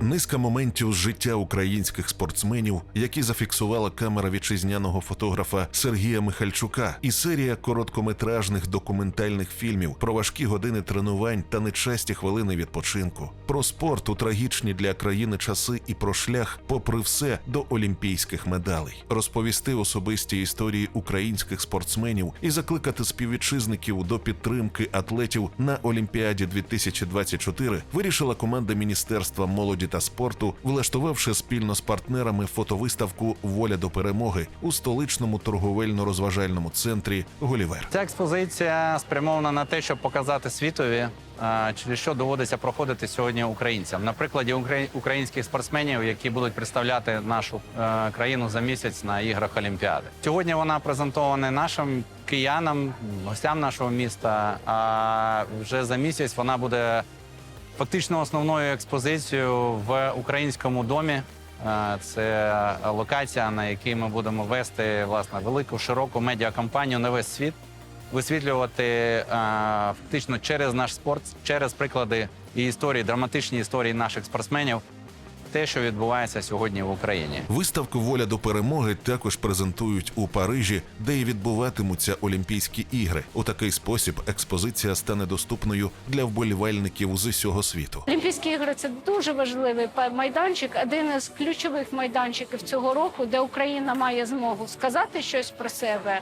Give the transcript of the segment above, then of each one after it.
Низка моментів з життя українських спортсменів, які зафіксувала камера вітчизняного фотографа Сергія Михальчука, і серія короткометражних документальних фільмів про важкі години тренувань та нечасті хвилини відпочинку, про спорт у трагічні для країни часи і про шлях, попри все, до олімпійських медалей, розповісти особисті історії українських спортсменів і закликати співвітчизників до підтримки атлетів на Олімпіаді 2024 вирішила команда Міністерства молоді та спорту, влаштувавши спільно з партнерами фотовиставку Воля до перемоги у столичному торговельно-розважальному центрі Гулівер. Ця експозиція спрямована на те, щоб показати світові, е, через що доводиться проходити сьогодні українцям. На прикладі українських спортсменів, які будуть представляти нашу е, країну за місяць на іграх Олімпіади. Сьогодні вона презентована нашим киянам, гостям нашого міста. А вже за місяць вона буде фактично основною експозицією в українському домі. Е, Це локація, на якій ми будемо вести власне велику широку медіакампанію на весь світ, висвітлювати е, фактично через наш спорт, через приклади і історії, драматичні історії наших спортсменів, те, що відбувається сьогодні в Україні. Виставку Воля до перемоги також презентують у Парижі, де і відбуватимуться Олімпійські ігри. У такий спосіб експозиція стане доступною для вболівальників з усього світу. Олімпійські ігри це дуже важливий майданчик, один із ключових майданчиків цього року, де Україна має змогу сказати щось про себе.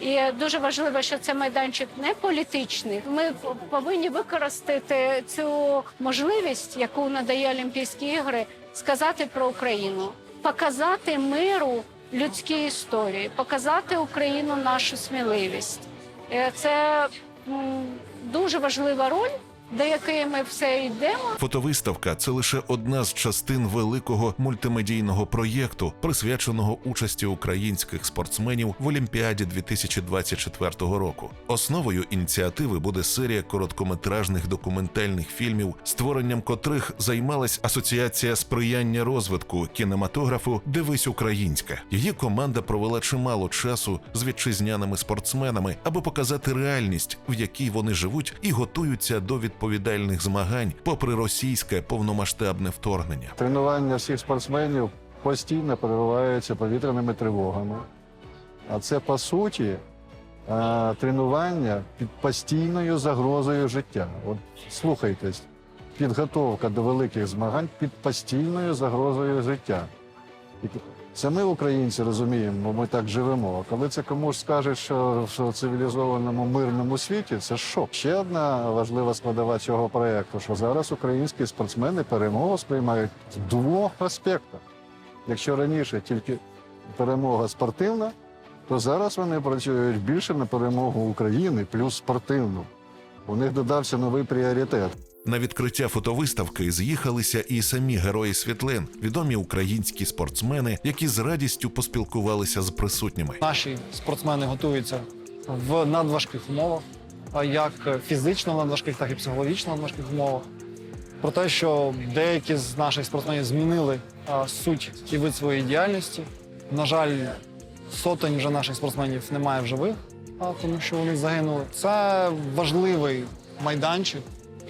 І дуже важливо, що це майданчик не політичний. Ми повинні використати цю можливість, яку надає Олімпійські ігри, сказати про Україну, показати миру людській історії, показати Україну нашу сміливість. Е, Це дуже важлива роль, до якої ми все йдемо. Фотовиставка це лише одна з частин великого мультимедійного проєкту, присвяченого участі українських спортсменів в Олімпіаді 2024 року. Основою ініціативи буде серія короткометражних документальних фільмів, створенням котрих займалась Асоціація сприяння розвитку кінематографу Дивись Українська. Її команда провела чимало часу з вітчизняними спортсменами, аби показати реальність, в якій вони живуть, і готуються до відповідальних змагань, попри російське повномасштабне вторгнення. Тренування всіх спортсменів постійно перериваються повітряними тривогами. А це по суті е, тренування під постійною загрозою життя. От слухайтесь, підготовка до великих змагань під постійною загрозою життя. Це ми, українці, розуміємо, бо ми так живемо. А коли це комусь скажуть, що, в цивілізованому мирному світі, це шок. Ще одна важлива складова цього проєкту, що зараз українські спортсмени перемогу сприймають в двох аспектах. Якщо раніше тільки перемога спортивна, то зараз вони працюють більше на перемогу України плюс спортивну. У них додався новий пріоритет. На відкриття фотовиставки з'їхалися і самі герої світлин, відомі українські спортсмени, які з радістю поспілкувалися з присутніми. Наші спортсмени готуються в надважких умовах, як фізично надважких, так і психологічно надважких умовах. Про те, що деякі з наших спортсменів змінили суть і вид своєї діяльності. На жаль, сотень вже наших спортсменів немає в живих, а, тому що вони загинули. Це важливий майданчик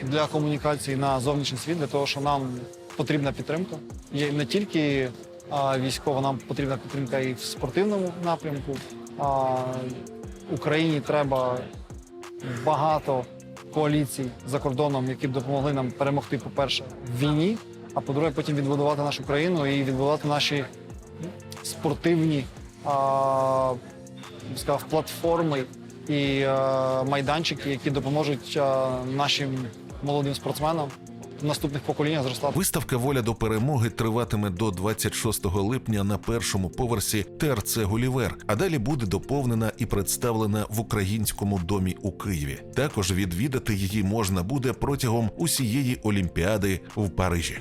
для комунікації на зовнішній світ, для того, що нам потрібна підтримка. Є не тільки військова, нам потрібна підтримка і в спортивному напрямку. А, Україні треба багато коаліцій за кордоном, які б допомогли нам перемогти, по-перше, в війні, а по-друге, потім відбудувати нашу країну і відбудувати наші спортивні а, сказав, платформи і а, майданчики, які допоможуть а, нашим молодим спортсменам наступних поколінь зросла Виставка Воля до перемоги триватиме до 26 липня на першому поверсі ТРЦ Гулівер, а далі буде доповнена і представлена в українському домі у Києві. Також відвідати її можна буде протягом усієї Олімпіади в Парижі.